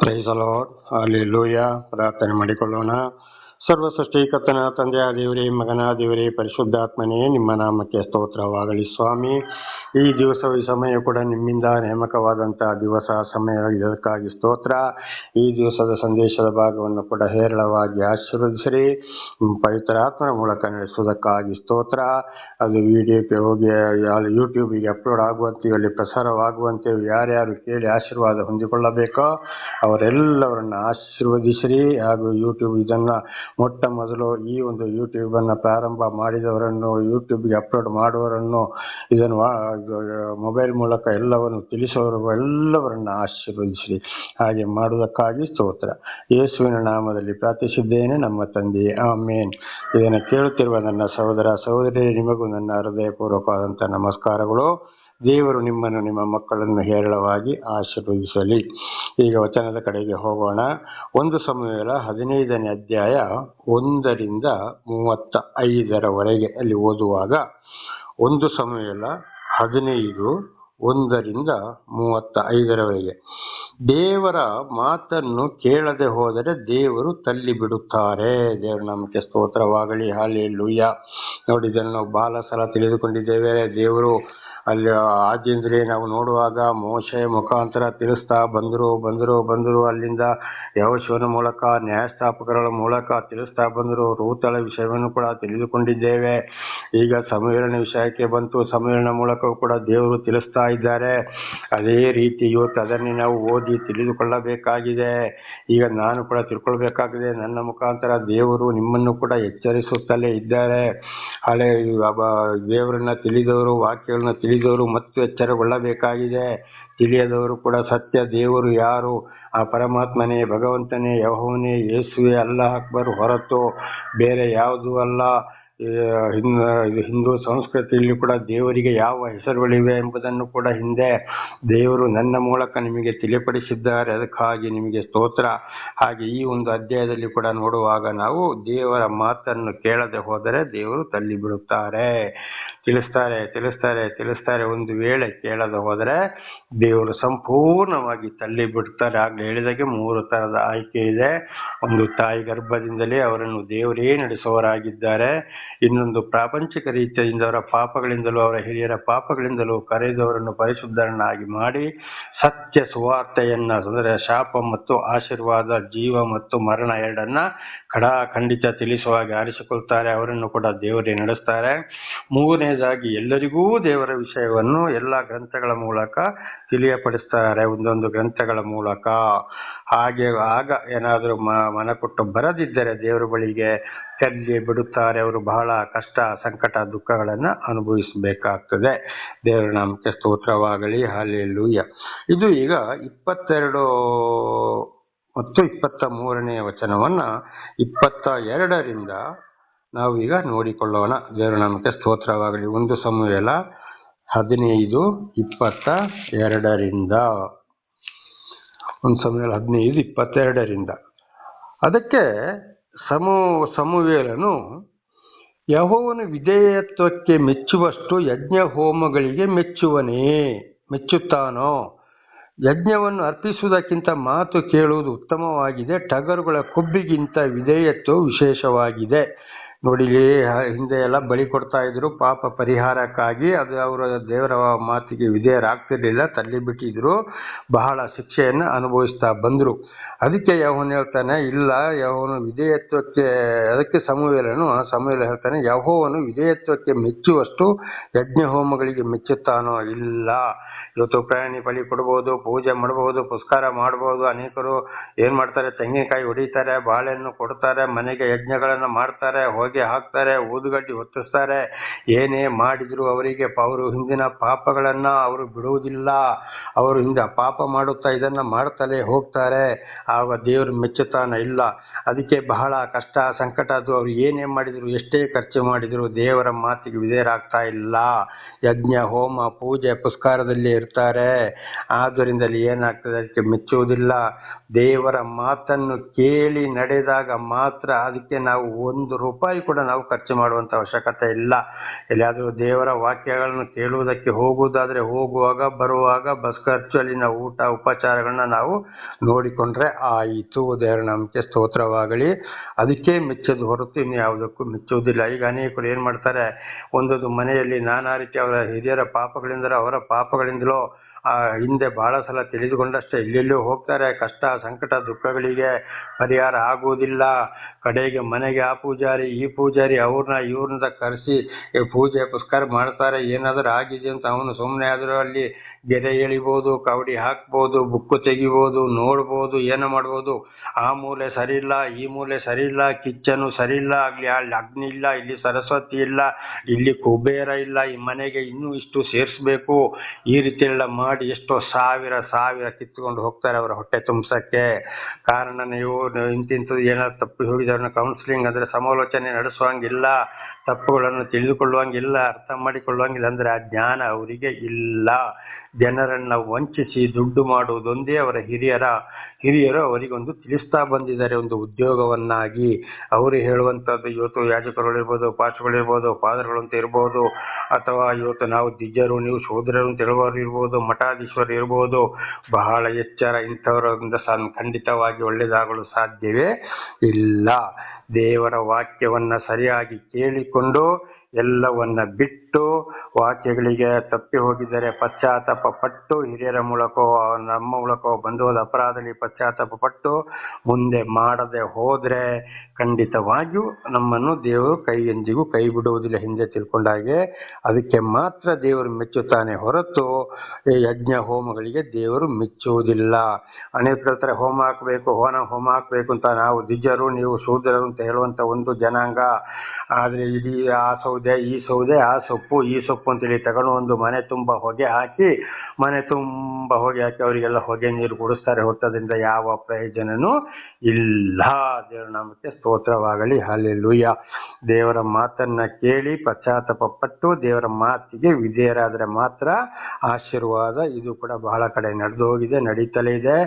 Price lord hallelujah ಪ್ರಾರ್ಥನೆ ಮಾಡಿಕೊಳ್ಳೋಣ ಸರ್ವ ಸೃಷ್ಟಿಕರ್ತನ ತಂದೆಯ ದೇವರೇ, ಮಗನ ದೇವರೇ, ಪರಿಶುದ್ಧಾತ್ಮನೇ, ನಿಮ್ಮ ನಾಮಕ್ಕೆ ಸ್ತೋತ್ರವಾಗಲಿ ಸ್ವಾಮಿ. ಈ ದಿವಸ ಈ ಸಮಯ ಕೂಡ ನಿಮ್ಮಿಂದ ನೇಮಕವಾದಂತಹ ದಿವಸ, ಸಮಯ. ಇದಕ್ಕಾಗಿ ಸ್ತೋತ್ರ. ಈ ದಿವಸದ ಸಂದೇಶದ ಭಾಗವನ್ನು ಕೂಡ ಹೇರಳವಾಗಿ ಆಶೀರ್ವದಿಸಿರಿ. ಪವಿತ್ರಾತ್ಮನ ಮೂಲಕ ನಡೆಸುವುದಕ್ಕಾಗಿ ಸ್ತೋತ್ರ. ಅದು ವಿಡಿಯೋಕ್ಕೆ ಹೋಗಿ ಯೂಟ್ಯೂಬಿಗೆ ಅಪ್ಲೋಡ್ ಆಗುವಂತೆ ಅಲ್ಲಿ ಪ್ರಸಾರವಾಗುವಂತೆ ಯಾರ್ಯಾರು ಕೇಳಿ ಆಶೀರ್ವಾದ ಹೊಂದಿಕೊಳ್ಳಬೇಕೋ ಅವರೆಲ್ಲವರನ್ನು ಆಶೀರ್ವದಿಸಿರಿ. ಹಾಗೂ ಯೂಟ್ಯೂಬ್ ಇದನ್ನು ಮೊಟ್ಟ ಮೊದಲು ಈ ಒಂದು ಯೂಟ್ಯೂಬನ್ನು ಪ್ರಾರಂಭ ಮಾಡಿದವರನ್ನು ಯೂಟ್ಯೂಬ್ಗೆ ಅಪ್ಲೋಡ್ ಮಾಡುವವರನ್ನು ಇದನ್ನು ಮೊಬೈಲ್ ಮೂಲಕ ಎಲ್ಲವನ್ನು ತಿಳಿಸುವವರು ಎಲ್ಲವರನ್ನು ಆಶೀರ್ವದಿಸಿ ಹಾಗೆ ಮಾಡುವುದಕ್ಕಾಗಿ ಸ್ತೋತ್ರ. ಯೇಸುವಿನ ನಾಮದಲ್ಲಿ ಪ್ರಾರ್ಥಿಸಿದ್ದೇನೆ ನಮ್ಮ ತಂದೆ. ಆಮೇನ್. ಇದನ್ನು ಕೇಳುತ್ತಿರುವ ನನ್ನ ಸಹೋದರ ಸಹೋದರಿ ನಿಮಗೂ ನನ್ನ ಹೃದಯಪೂರ್ವಕವಾದಂಥ ನಮಸ್ಕಾರಗಳು. ದೇವರು ನಿಮ್ಮನ್ನು ನಿಮ್ಮ ಮಕ್ಕಳನ್ನು ಹೇರಳವಾಗಿ ಆಶೀರ್ವದಿಸಲಿ. ಈಗ ವಚನದ ಕಡೆಗೆ ಹೋಗೋಣ. ಒಂದು ಸಮಯದ ಹದಿನೈದನೇ ಅಧ್ಯಾಯ ಒಂದರಿಂದ ಮೂವತ್ತ ಐದರವರೆಗೆ ಅಲ್ಲಿ ಓದುವಾಗ, ಒಂದು ಸಮಯದ ಹದಿನೈದು ಒಂದರಿಂದ ಮೂವತ್ತ ಐದರವರೆಗೆ ದೇವರ ಮಾತನ್ನು ಕೇಳದೆ ಹೋದರೆ ದೇವರು ತಳ್ಳಿ ಬಿಡುತ್ತಾರೆ ದೇವರ ನಮಗೆ ಸ್ತೋತ್ರವಾಗಲಿ ಹಾಲಿ ಲುಯ್ಯ ನೋಡಿ, ಇದನ್ನು ನಾವು ಬಹಳ ಸಲ ತಿಳಿದುಕೊಂಡಿದ್ದೇವೆ. ದೇವರು ಅಲ್ಲಿ ಆದ್ಯಂದ್ರೆ ನಾವು ನೋಡುವಾಗ ಮೋಶೆ ಮುಖಾಂತರ ತಿಳಿಸ್ತಾ ಬಂದರು ಬಂದರು ಬಂದರು. ಅಲ್ಲಿಂದ ಯಹೋಶುವನ ಮೂಲಕ, ನ್ಯಾಯಸ್ಥಾಪಕರ ಮೂಲಕ ತಿಳಿಸ್ತಾ ಬಂದರು. ರೂತಳ ವಿಷಯವನ್ನು ಕೂಡ ತಿಳಿದುಕೊಂಡಿದ್ದೇವೆ. ಈಗ ಸಮ್ಮೇಳನ ವಿಷಯಕ್ಕೆ ಬಂತು. ಸಮ್ಮೇಳನ ಮೂಲಕವೂ ಕೂಡ ದೇವರು ತಿಳಿಸ್ತಾ ಇದ್ದಾರೆ. ಅದೇ ರೀತಿ ಇವತ್ತು ಅದನ್ನೇ ನಾವು ಓದಿ ತಿಳಿದುಕೊಳ್ಳಬೇಕಾಗಿದೆ. ಈಗ ನಾನು ಕೂಡ ತಿಳ್ಕೊಳ್ಬೇಕಾಗಿದೆ. ನನ್ನ ಮುಖಾಂತರ ದೇವರು ನಿಮ್ಮನ್ನು ಕೂಡ ಎಚ್ಚರಿಸುತ್ತಲೇ ಇದ್ದಾರೆ. ಹಳೆ ದೇವರನ್ನ ತಿಳಿದವರು, ವಾಕ್ಯಗಳನ್ನ ತಿಳಿದವರು ಮತ್ತು ಎಚ್ಚರಗೊಳ್ಳಬೇಕಾಗಿದೆ. ತಿಳಿಯದವರು ಕೂಡ ಸತ್ಯ, ದೇವರು ಯಾರು? ಆ ಪರಮಾತ್ಮನೇ, ಭಗವಂತನೇ, ಯಹೋವನೇ, ಯೇಸುವೆ ಅಲ್ಲ, ಅಕ್ಬರ್ ಹೊರತು ಬೇರೆ ಯಾವುದೂ ಅಲ್ಲ. ಹಿಂದೂ ಸಂಸ್ಕೃತಿಯಲ್ಲಿ ಕೂಡ ದೇವರಿಗೆ ಯಾವ ಹೆಸರುಗಳಿವೆ ಎಂಬುದನ್ನು ಕೂಡ ಹಿಂದೆ ದೇವರು ನನ್ನ ಮೂಲಕ ನಿಮಗೆ ತಿಳಿಪಡಿಸಿದ್ದಾರೆ. ಅದಕ್ಕಾಗಿ ನಿಮಗೆ ಸ್ತೋತ್ರ. ಹಾಗೆ ಈ ಒಂದು ಅಧ್ಯಾಯದಲ್ಲಿ ಕೂಡ ನೋಡುವಾಗ ನಾವು ದೇವರ ಮಾತನ್ನು ಕೇಳದೆ ಹೋದರೆ ದೇವರು ತಳ್ಳಿ ಬಿಡುತ್ತಾರೆ ತಿಳಿಸ್ತಾರೆ ತಿಳಿಸ್ತಾರೆ ತಿಳಿಸ್ತಾರೆ ಒಂದು ವೇಳೆ ಕೇಳದೆ ಹೋದರೆ ದೇವರು ಸಂಪೂರ್ಣವಾಗಿ ತಳ್ಳಿ ಬಿಡ್ತಾರೆ. ಆಗಲೇ ಹೇಳಿದಾಗೆ ಮೂರು ತರದ ಆಯ್ಕೆ ಇದೆ. ಒಂದು ತಾಯಿ ಗರ್ಭದಿಂದಲೇ ಅವರನ್ನು ದೇವರೇ ನಡೆಸುವವರಾಗಿದ್ದಾರೆ. ಇನ್ನೊಂದು ಪ್ರಾಪಂಚಿಕ ರೀತಿಯಿಂದ ಅವರ ಪಾಪಗಳಿಂದಲೂ, ಅವರ ಹಿರಿಯರ ಪಾಪಗಳಿಂದಲೂ ಕರೆದವರನ್ನು ಪರಿಶುದ್ಧರನ್ನಾಗಿ ಮಾಡಿ ಸತ್ಯ ಸುವಾರ್ತೆಯನ್ನ, ಅಂದರೆ ಶಾಪ ಮತ್ತು ಆಶೀರ್ವಾದ, ಜೀವ ಮತ್ತು ಮರಣ ಎರಡನ್ನ ಖಂಡಿತ ತಿಳಿಸುವಾಗಿ ಆರಿಸಿಕೊಳ್ತಾರೆ. ಅವರನ್ನು ಕೂಡ ದೇವರೇ ನಡೆಸ್ತಾರೆ. ಮೂರನೇದಾಗಿ ಎಲ್ಲರಿಗೂ ದೇವರ ವಿಷಯವನ್ನು ಎಲ್ಲ ಗ್ರಂಥಗಳ ಮೂಲಕ ತಿಳಿಯಪಡಿಸ್ತಾರೆ. ಒಂದೊಂದು ಗ್ರಂಥಗಳ ಮೂಲಕ. ಹಾಗೆ ಆಗ ಏನಾದರೂ ಮನ ಕೊಟ್ಟು ಬರದಿದ್ದರೆ ದೇವರ ಬಳಿಗೆ ತಗ್ಗಿ ಬಿಡುತ್ತಾರೆ. ಅವರು ಬಹಳ ಕಷ್ಟ, ಸಂಕಟ, ದುಃಖಗಳನ್ನು ಅನುಭವಿಸಬೇಕಾಗ್ತದೆ. ದೇವರ ನಾಮಕ್ಕೆ ಸ್ತೋತ್ರವಾಗಲಿ. ಹಾಲೆಲ್ಲೂಯ್ಯ ಇದು ಈಗ ಇಪ್ಪತ್ತೆರಡು, ಮತ್ತು ಇಪ್ಪತ್ತ ಮೂರನೆಯ ವಚನವನ್ನ ಇಪ್ಪತ್ತ ಎರಡರಿಂದ ನಾವು ಈಗ ನೋಡಿಕೊಳ್ಳೋಣ. ದೇವರ ನಾಮಕ್ಕೆ ಸ್ತೋತ್ರವಾಗಲಿ. ಒಂದು ಸಮಯಲ ಹದಿನೈದು, ಇಪ್ಪತ್ತ ಎರಡರಿಂದ. ಒಂದು ಸಮಯ ಹದಿನೈದು, ಇಪ್ಪತ್ತೆರಡರಿಂದ. ಅದಕ್ಕೆ ಸಮೂ, ಸಮುವೇಲನು ಯಹೋವನು ವಿಧೇಯತ್ವಕ್ಕೆ ಮೆಚ್ಚುವಷ್ಟು ಯಜ್ಞ ಹೋಮಗಳಿಗೆ ಮೆಚ್ಚುವನೇ, ಮೆಚ್ಚುತ್ತಾನೋ? ಯಜ್ಞವನ್ನು ಅರ್ಪಿಸುವುದಕ್ಕಿಂತ ಮಾತು ಕೇಳುವುದು ಉತ್ತಮವಾಗಿದೆ. ಟಗರುಗಳ ಕೊಬ್ಬಿಗಿಂತ ವಿಧೇಯತ್ವ ವಿಶೇಷವಾಗಿದೆ. ನೋಡಿ ಹಿಂದೆ ಎಲ್ಲ ಬಲಿ ಕೊಡ್ತಾ ಇದ್ರು, ಪಾಪ ಪರಿಹಾರಕ್ಕಾಗಿ. ಅದು ಅವರ ದೇವರ ಮಾತಿಗೆ ವಿಧೇಯರಾಗ್ತಿರ್ಲಿಲ್ಲ ತಳ್ಳಿ ಬಿಟ್ಟಿದ್ರು ಬಹಳ ಶಿಕ್ಷೆಯನ್ನು ಅನುಭವಿಸ್ತಾ ಬಂದರು. ಅದಕ್ಕೆ ಯಾವನು ಹೇಳ್ತಾನೆ, ಇಲ್ಲ ಯಾವನು ವಿಧೇಯತ್ವಕ್ಕೆ, ಅದಕ್ಕೆ ಸಮುವೇಲನು ಸಮುವೇಲ ಹೇಳ್ತಾನೆ, ಯಹೋವನು ವಿಧೇಯತ್ವಕ್ಕೆ ಮೆಚ್ಚುವಷ್ಟು ಯಜ್ಞ ಹೋಮಗಳಿಗೆ ಮೆಚ್ಚುತ್ತಾನೋ ಇಲ್ಲ. ಇವತ್ತು ಪ್ರಾಣಿ ಬಲಿ ಕೊಡ್ಬೋದು, ಪೂಜೆ ಮಾಡ್ಬೋದು, ಪುಸ್ಕಾರ ಮಾಡ್ಬೋದು, ಅನೇಕರು ಏನ್ ಮಾಡ್ತಾರೆ, ತೆಂಗಿನಕಾಯಿ ಹೊಡಿತಾರೆ, ಬಾಳೆಹಣ್ಣು ಕೊಡ್ತಾರೆ, ಮನೆಗೆ ಯಜ್ಞಗಳನ್ನು ಮಾಡ್ತಾರೆ ಹಾಕ್ತಾರೆ ಊದುಗಡ್ಡಿ ಹೊತ್ತಿಸ್ತಾರೆ ಏನೇ ಮಾಡಿದ್ರು ಅವರಿಗೆ ಅವರು ಹಿಂದಿನ ಪಾಪಗಳನ್ನ ಅವರು ಬಿಡುವುದಿಲ್ಲ. ಅವರು ಹಿಂದೆ ಪಾಪ ಮಾಡುತ್ತಾ ಇದನ್ನ ಮಾಡ್ತಲೇ ಹೋಗ್ತಾರೆ. ಆಗ ದೇವರು ಮೆಚ್ಚುತ್ತಾನ ಇಲ್ಲ. ಅದಕ್ಕೆ ಬಹಳ ಕಷ್ಟ, ಸಂಕಟ. ಅದು ಅವ್ರು ಏನೇ ಮಾಡಿದ್ರು, ಎಷ್ಟೇ ಖರ್ಚು ಮಾಡಿದ್ರು ದೇವರ ಮಾತಿಗೆ ವಿಧೇಯರಾಗ್ತಾ ಇಲ್ಲ. ಯಜ್ಞ, ಹೋಮ, ಪೂಜೆ ಪುಸ್ಕಾರದಲ್ಲಿ ಇರ್ತಾರೆ. ಆದ್ದರಿಂದಲೇ ಏನಾಗ್ತದೆ? ಅದಕ್ಕೆ ಮೆಚ್ಚುವುದಿಲ್ಲ. ದೇವರ ಮಾತನ್ನು ಕೇಳಿ ನಡೆದಾಗ ಮಾತ್ರ ಅದಕ್ಕೆ ನಾವು ಒಂದು ರೂಪಾಯಿ ಕೂಡ ನಾವು ಖರ್ಚು ಮಾಡುವಂತ ಅವಶ್ಯಕತೆ ಇಲ್ಲ. ಎಲ್ಲಿಯಾದರೂ ದೇವರ ವಾಕ್ಯಗಳನ್ನು ಕೇಳುವುದಕ್ಕೆ ಹೋಗುವುದಾದರೆ ಹೋಗುವಾಗ, ಬರುವಾಗ ಬಸ್ ಖರ್ಚು, ಅಲ್ಲಿನ ಊಟ, ಉಪಚಾರಗಳನ್ನ ನಾವು ನೋಡಿಕೊಂಡ್ರೆ ಆಯಿತು. ದೇವರ ನಂಬಿಕೆ ಸ್ತೋತ್ರವಾಗಲಿ. ಅದಕ್ಕೆ ಮೆಚ್ಚೋದು ಹೊರತು ಇನ್ನು ಯಾವುದಕ್ಕೂ ಮೆಚ್ಚುವುದಿಲ್ಲ. ಈಗ ಅನೇಕರು ಏನು ಮಾಡ್ತಾರೆ? ಒಂದೊಂದು ಮನೆಯಲ್ಲಿ ನಾನಾ ರೀತಿಯ ಅವರ ಹಿರಿಯರ ಪಾಪಗಳಿಂದ ಅವರ ಪಾಪಗಳಿಂದಲೋ ಹಿಂದೆ ಬಹಳ ಸಲ ತಿಳಿದುಕೊಂಡಷ್ಟೇ ಎಲ್ಲೆಲ್ಲೋ ಹೋಗ್ತಾರೆ. ಕಷ್ಟ, ಸಂಕಟ, ದುಃಖಗಳಿಗೆ ಪರಿಹಾರ ಆಗುವುದಿಲ್ಲ. ಕಡೆಗೆ ಮನೆಗೆ ಆ ಪೂಜಾರಿ, ಈ ಪೂಜಾರಿ ಅವ್ರನ್ನ, ಇವ್ರನ್ನ ಕರೆಸಿ, ಪೂಜೆ ಪುಸ್ಕಾರ ಮಾಡ್ತಾರೆ. ಏನಾದರೂ ಆಗಿದೆ ಅಂತ ಅವನು ಸುಮ್ಮನೆ ಆದರೂ ಅಲ್ಲಿ ಗೆರೆ ಎಳಿಬೋದು, ಕವಡಿ ಹಾಕ್ಬೋದು, ಬುಕ್ಕು ತೆಗಿಬೋದು, ನೋಡ್ಬೋದು, ಏನು ಮಾಡ್ಬೋದು. ಆ ಮೂಲೆ ಸರಿ ಇಲ್ಲ ಈ ಮೂಲೆ ಸರಿ ಇಲ್ಲ ಕಿಚ್ಚನು ಸರಿ ಇಲ್ಲ ಆಗಲಿ ಅಲ್ಲಿ ಅಗ್ನಿ ಇಲ್ಲ, ಇಲ್ಲಿ ಸರಸ್ವತಿ ಇಲ್ಲ, ಇಲ್ಲಿ ಕುಬೇರ ಇಲ್ಲ, ಈ ಮನೆಗೆ ಇನ್ನೂ ಇಷ್ಟು ಸೇರಿಸ್ಬೇಕು. ಈ ರೀತಿ ಎಲ್ಲ ಮಾಡಿ ಎಷ್ಟೋ ಸಾವಿರ ಸಾವಿರ ಕಿತ್ಕೊಂಡು ಹೋಗ್ತಾರೆ ಅವರ ಹೊಟ್ಟೆ ತುಂಬಿಸಕ್ಕೆ. ಕಾರಣ ನೀವು ಇಂತಿಂಥದ್ದು ಏನಾದ್ರು ತಪ್ಪು ಹೋಗಿದ್ರೆ ಅವ್ರನ್ನ ಕೌನ್ಸಿಲಿಂಗ್ ಅಂದರೆ ಸಮಾಲೋಚನೆ ನಡೆಸುವಂಗಿಲ್ಲ ತಪ್ಪುಗಳನ್ನು ತಿಳಿದುಕೊಳ್ಳುವಂಗಿಲ್ಲ, ಅರ್ಥ ಮಾಡಿಕೊಳ್ಳುವಂಗಿಲ್ಲ ಅಂದ್ರೆ ಆ ಜ್ಞಾನ ಅವರಿಗೆ ಇಲ್ಲ. ಜನರನ್ನು ವಂಚಿಸಿ ದುಡ್ಡು ಮಾಡುವುದೊಂದೇ ಅವರ ಹಿರಿಯರ, ಹಿರಿಯರು ಅವರಿಗೊಂದು ತಿಳಿಸ್ತಾ ಬಂದಿದ್ದಾರೆ ಒಂದು ಉದ್ಯೋಗವನ್ನಾಗಿ. ಅವರು ಹೇಳುವಂಥದ್ದು ಇವತ್ತು ಯಾಜಕರುಗಳಿರ್ಬೋದು ಪಾಶುಗಳಿರ್ಬೋದು ಪಾದರುಗಳು ಅಂತ ಇರ್ಬೋದು, ಅಥವಾ ಇವತ್ತು ನಾವು ದಿಜ್ಜರು ನೀವು ಶೋಧರರು ಅಂತ ಹೇಳುವವರು ಇರ್ಬೋದು, ಮಠಾಧೀಶ್ವರರು ಇರ್ಬೋದು, ಬಹಳ ಎಚ್ಚರ ಇಂಥವರಿಂದ ಸಹ ಖಂಡಿತವಾಗಿ ಒಳ್ಳೆಯದಾಗಲು ಸಾಧ್ಯವೇ ಇಲ್ಲ. ದೇವರ ವಾಕ್ಯವನ್ನ ಸರಿಯಾಗಿ ಕೇಳಿಕೊಂಡು ಎಲ್ಲವನ್ನ ಬಿಟ್ಟು ವಾಕ್ಯಗಳಿಗೆ ತಪ್ಪಿ ಹೋಗಿದ್ದರೆ ಪಶ್ಚಾತ್ತಾಪ ಪಟ್ಟು ಹಿರಿಯರ ಮೂಲಕವೋ ನಮ್ಮ ಮೂಲಕವೋ ಬಂದು ಹೋದ ಅಪರಾಧದಲ್ಲಿ ಪಶ್ಚಾತ್ತಾಪ ಪಟ್ಟು ಮುಂದೆ ಮಾಡದೆ ಹೋದರೆ ಖಂಡಿತವಾಗಿಯೂ ನಮ್ಮನ್ನು ದೇವರು ಕೈ ಎಂದಿಗೂ ಕೈ ಬಿಡುವುದಿಲ್ಲ. ಹಿಂದೆ ತಿಳ್ಕೊಂಡಾಗೆ ಅದಕ್ಕೆ ಮಾತ್ರ ದೇವರು ಮೆಚ್ಚುತ್ತಾನೆ ಹೊರತು ಯಜ್ಞ ಹೋಮಗಳಿಗೆ ದೇವರು ಮೆಚ್ಚುವುದಿಲ್ಲ. ಅನೇಕ ಹೇಳ್ತಾರೆ, ಹೋಮ ಹಾಕಬೇಕು ಹೋನ ಹೋಮ ಹಾಕಬೇಕು ಅಂತ ನಾವು ದಿಜರು ನೀವು ಶೂದ್ರರು ಅಂತ ಹೇಳುವಂತ ಒಂದು ಜನಾಂಗ. ಆದರೆ ಇಡೀ ಆ ಸೌದೆ, ಈ ಸೌದೆ, ಆ ಸೊಪ್ಪು ಈ ಸೊಪ್ಪು ಅಂತೇಳಿ ತಗೊಂಡು ಒಂದು ಮನೆ ತುಂಬ ಹೊಗೆ ಹಾಕಿ, ಮನೆ ತುಂಬ ಹೊಗೆ ಹಾಕಿ ಅವರಿಗೆಲ್ಲ ಹೊಗೆ ನೀರು ಕುಡಿಸ್ತಾರೆ. ಹೊತ್ತದಿಂದ ಯಾವ ಪ್ರಯೋಜನನೂ ಇಲ್ಲ. ದೇವರ ನಾಮಕ್ಕೆ ಸ್ತೋತ್ರವಾಗಲಿ. ಹಾಲೆಲೂಯ ದೇವರ ಮಾತನ್ನ ಕೇಳಿ ಪಶ್ಚಾತ್ತಾಪ ಪಟ್ಟು ದೇವರ ಮಾತಿಗೆ ವಿಧೇಯರಾದರೆ ಮಾತ್ರ ಆಶೀರ್ವಾದ. ಇದು ಕೂಡ ಬಹಳ ಕಡೆ ನಡೆದು ಹೋಗಿದೆ, ನಡೀತಲೇ ಇದೆ.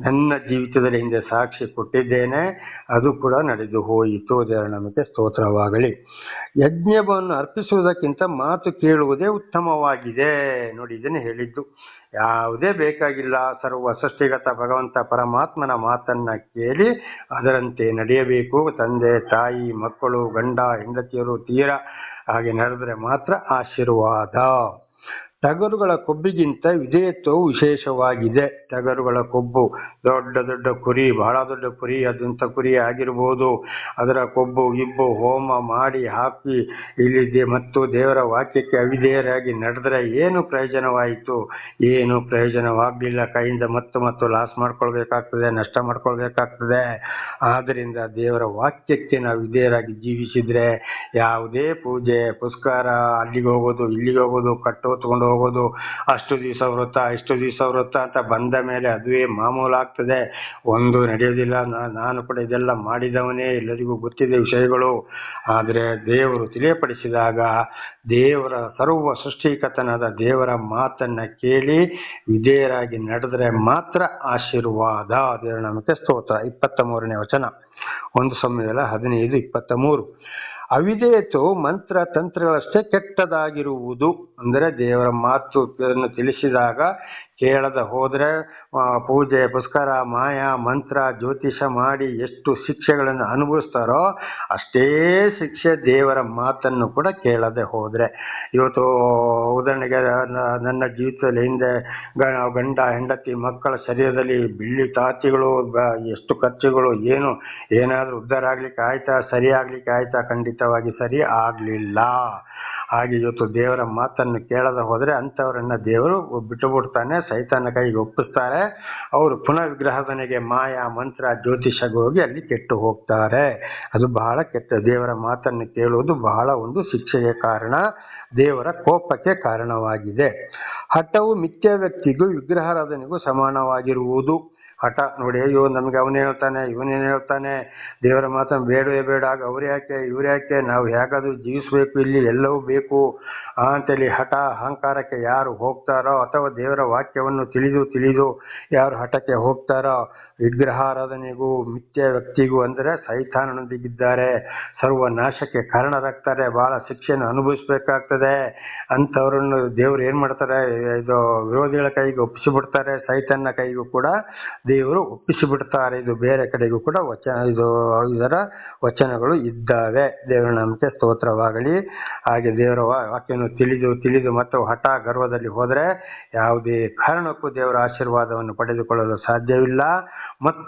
ನನ್ನ ಜೀವಿತದಲ್ಲಿ ಹಿಂದೆ ಸಾಕ್ಷಿ ಕೊಟ್ಟಿದ್ದೇನೆ. ಅದು ಕೂಡ ನಡೆದು ಹೋಯಿತು. ದೇವರ ನಮಗೆ ಸ್ತೋತ್ರವಾಗಲಿ. ಯಜ್ಞವನ್ನು ಅರ್ಪಿಸುವುದಕ್ಕಿಂತ ಮಾತು ಕೇಳುವುದೇ ಉತ್ತಮವಾಗಿದೆ. ನೋಡಿ, ಇದನ್ನು ಹೇಳಿದ್ದು. ಯಾವುದೇ ಬೇಕಾಗಿಲ್ಲ, ಸರ್ವ ಸೃಷ್ಟಿಗತ ಭಗವಂತ ಪರಮಾತ್ಮನ ಮಾತನ್ನ ಕೇಳಿ ಅದರಂತೆ ನಡೆಯಬೇಕು. ತಂದೆ, ತಾಯಿ, ಮಕ್ಕಳು, ಗಂಡ, ಹೆಂಡತಿಯರು ತೀರ ಹಾಗೆ ನಡೆದರೆ ಮಾತ್ರ ಆಶೀರ್ವಾದ. ಟಗರುಗಳ ಕೊಬ್ಬಿಗಿಂತ ವಿಧೇಯತ್ವವು ವಿಶೇಷವಾಗಿದೆ. ಟಗರುಗಳ ಕೊಬ್ಬು ದೊಡ್ಡ ದೊಡ್ಡ ಕುರಿ, ಬಹಳ ದೊಡ್ಡ ಕುರಿ ಅದಂಥ ಕುರಿ ಆಗಿರ್ಬೋದು. ಅದರ ಕೊಬ್ಬು, ಗಿಬ್ಬು, ಹೋಮ ಮಾಡಿ ಹಾಕಿ ಇಲ್ಲಿ ಮತ್ತು ದೇವರ ವಾಕ್ಯಕ್ಕೆ ಅವಿಧೇಯರಾಗಿ ನಡೆದ್ರೆ ಏನು ಪ್ರಯೋಜನವಾಯಿತು? ಏನು ಪ್ರಯೋಜನವಾಗಲಿಲ್ಲ. ಕೈಯಿಂದ ಮತ್ತು ಮತ್ತು ಲಾಸ್ ಮಾಡ್ಕೊಳ್ಬೇಕಾಗ್ತದೆ, ನಷ್ಟ ಮಾಡ್ಕೊಳ್ಬೇಕಾಗ್ತದೆ. ಆದ್ದರಿಂದ ದೇವರ ವಾಕ್ಯಕ್ಕೆ ನಾವು ವಿಧೇಯರಾಗಿ ಜೀವಿಸಿದರೆ ಯಾವುದೇ ಪೂಜೆ ಪುಸ್ಕಾರ ಅಲ್ಲಿಗೆ ಹೋಗೋದು, ಇಲ್ಲಿಗೆ ಹೋಗೋದು, ಕಟ್ಟು ಹೋಗೋದು, ಅಷ್ಟು ದಿವಸ ವೃತ್ತ, ಇಷ್ಟು ದಿವಸ ವೃತ್ತ ಅಂತ ಬಂದ ಮೇಲೆ ಅದುವೇ ಮಾಮೂಲಾಗ್ತದೆ. ಒಂದು ನಡೆಯೋದಿಲ್ಲ ನಾನು ಕೂಡ ಇದೆಲ್ಲ ಮಾಡಿದವನೇ, ಎಲ್ಲರಿಗೂ ಗೊತ್ತಿದೆ ವಿಷಯಗಳು. ಆದರೆ ದೇವರು ತಿಳಿಯಪಡಿಸಿದಾಗ ದೇವರ ಸರ್ವ ಸೃಷ್ಟಿಕತನಾದ ದೇವರ ಮಾತನ್ನ ಕೇಳಿ ವಿಧೇಯರಾಗಿ ನಡೆದರೆ ಮಾತ್ರ ಆಶೀರ್ವಾದ. ದೇವರ ನಮಗೆ ಸ್ತೋತ್ರ. ಇಪ್ಪತ್ತ ಮೂರನೇ ವಚನ. ಒಂದು ಸಮಯದಲ್ಲ ಹದಿನೈದು, ಇಪ್ಪತ್ತ ಮೂರು. ಅವಿಧೇಯತ್ವವು ಮಂತ್ರ ತಂತ್ರಗಳಷ್ಟೇ ಕೆಟ್ಟದಾಗಿರುವುದು. ಅಂದರೆ ದೇವರ ಮಾತು ತಿಳಿಸಿದಾಗ ಕೇಳದ ಹೋದರೆ ಪೂಜೆ ಪುಸ್ಕಾರ ಮಾಯ, ಮಂತ್ರ, ಜ್ಯೋತಿಷ ಮಾಡಿ ಎಷ್ಟು ಶಿಕ್ಷೆಗಳನ್ನು ಅನುಭವಿಸ್ತಾರೋ ಅಷ್ಟೇ ಶಿಕ್ಷೆ ದೇವರ ಮಾತನ್ನು ಕೂಡ ಕೇಳದೆ ಹೋದರೆ. ಇವತ್ತು ಉದಾಹರಣೆಗೆ ನನ್ನ ಜೀವಿತದಲ್ಲಿ ಹಿಂದೆ ಗಂಡ, ಹೆಂಡತಿ, ಮಕ್ಕಳ ಶರೀರದಲ್ಲಿ ಬಿಳಿ ತಾತಿಗಳು ಎಷ್ಟು ಖರ್ಚುಗಳು, ಏನು, ಏನಾದರೂ ಉದ್ಧಾರ ಆಗ್ಲಿಕ್ಕೆ ಆಯ್ತಾ, ಸರಿ ಆಗ್ಲಿಕ್ಕೆ ಆಯ್ತಾ? ಖಂಡಿತವಾಗಿ ಸರಿ ಆಗ್ಲಿಲ್ಲ. ಹಾಗೆ ಇವತ್ತು ದೇವರ ಮಾತನ್ನು ಕೇಳದ ಹೋದರೆ ಅಂಥವರನ್ನ ದೇವರು ಬಿಟ್ಟುಬಿಡ್ತಾನೆ, ಸೈತಾನ ಕೈಗೆ ಒಪ್ಪಿಸ್ತಾರೆ. ಅವರು ಪುನಃ ಮಾಯಾ ಮಂತ್ರ ಜ್ಯೋತಿಷಗೆ ಹೋಗಿ ಅಲ್ಲಿ ಕೆಟ್ಟು ಹೋಗ್ತಾರೆ. ಅದು ಬಹಳ ಕೆಟ್ಟ, ದೇವರ ಮಾತನ್ನು ಕೇಳುವುದು ಬಹಳ ಒಂದು ಶಿಕ್ಷೆಗೆ ಕಾರಣ, ದೇವರ ಕೋಪಕ್ಕೆ ಕಾರಣವಾಗಿದೆ. ಹಠವು ಮಿಥ್ಯ ವ್ಯಕ್ತಿಗೂ ವಿಗ್ರಹಾರಾಧನೆಗೂ ಸಮಾನವಾಗಿರುವುದು. ಹಠ ನೋಡಿ, ಅಯ್ಯೋ, ನಮ್ಗೆ ಅವನೇ ಹೇಳ್ತಾನೆ, ಇವನೇನು ಹೇಳ್ತಾನೆ? ದೇವರ ಮಾತನ್ನು ಬೇಡವೇ ಬೇಡ. ಅವ್ರು ಯಾಕೆ ಇವ್ರು ಯಾಕೆ ನಾವು ಹೇಗಾದರೂ ಜೀವಿಸ್ಬೇಕು, ಇಲ್ಲಿ ಎಲ್ಲವೂ ಬೇಕು. ಅಂತೇಳಿ ಹಠ ಅಹಂಕಾರಕ್ಕೆ ಯಾರು ಹೋಗ್ತಾರೋ ಅಥವಾ ದೇವರ ವಾಕ್ಯವನ್ನು ತಿಳಿದು ತಿಳಿದು ಯಾರು ಹಠಕ್ಕೆ ಹೋಗ್ತಾರೋ, ವಿಗ್ರಹಾರಾಧನೆಗೂ ಮಿಥ್ಯ ವ್ಯಕ್ತಿಗೂ ಅಂದರೆ ಸೈತಾನನೊಂದಿಗಿದ್ದಾರೆ. ಸರ್ವ ನಾಶಕ್ಕೆ ಕಾರಣರಾಗ್ತಾರೆ, ಬಹಳ ಶಿಕ್ಷೆಯನ್ನು ಅನುಭವಿಸ್ಬೇಕಾಗ್ತದೆ. ಅಂಥವ್ರನ್ನು ದೇವರು ಏನು ಮಾಡ್ತಾರೆ, ಇದು ವಿರೋಧಿಗಳ ಕೈಗೆ ಒಪ್ಪಿಸಿಬಿಡ್ತಾರೆ, ಸೈತನ್ನ ಕೈಗೂ ಕೂಡ ದೇವರು ಒಪ್ಪಿಸಿಬಿಡ್ತಾರೆ. ಇದು ಬೇರೆ ಕಡೆಗೂ ಕೂಡ ವಚನ, ಇದು ಇದರ ವಚನಗಳು ಇದ್ದಾವೆ. ದೇವರ ನಂಬಿಕೆ ಸ್ತೋತ್ರವಾಗಲಿ, ಹಾಗೆ ದೇವರ ವಾ- ವಾಕ್ಯವನ್ನು ತಿಳಿದು ತಿಳಿದು ಮತ್ತು ಹಠ ಗರ್ವದಲ್ಲಿ ಹೋದರೆ ಯಾವುದೇ ಕಾರಣಕ್ಕೂ ದೇವರ ಆಶೀರ್ವಾದವನ್ನು ಪಡೆದುಕೊಳ್ಳಲು ಸಾಧ್ಯವಿಲ್ಲ. ಮತ್ತು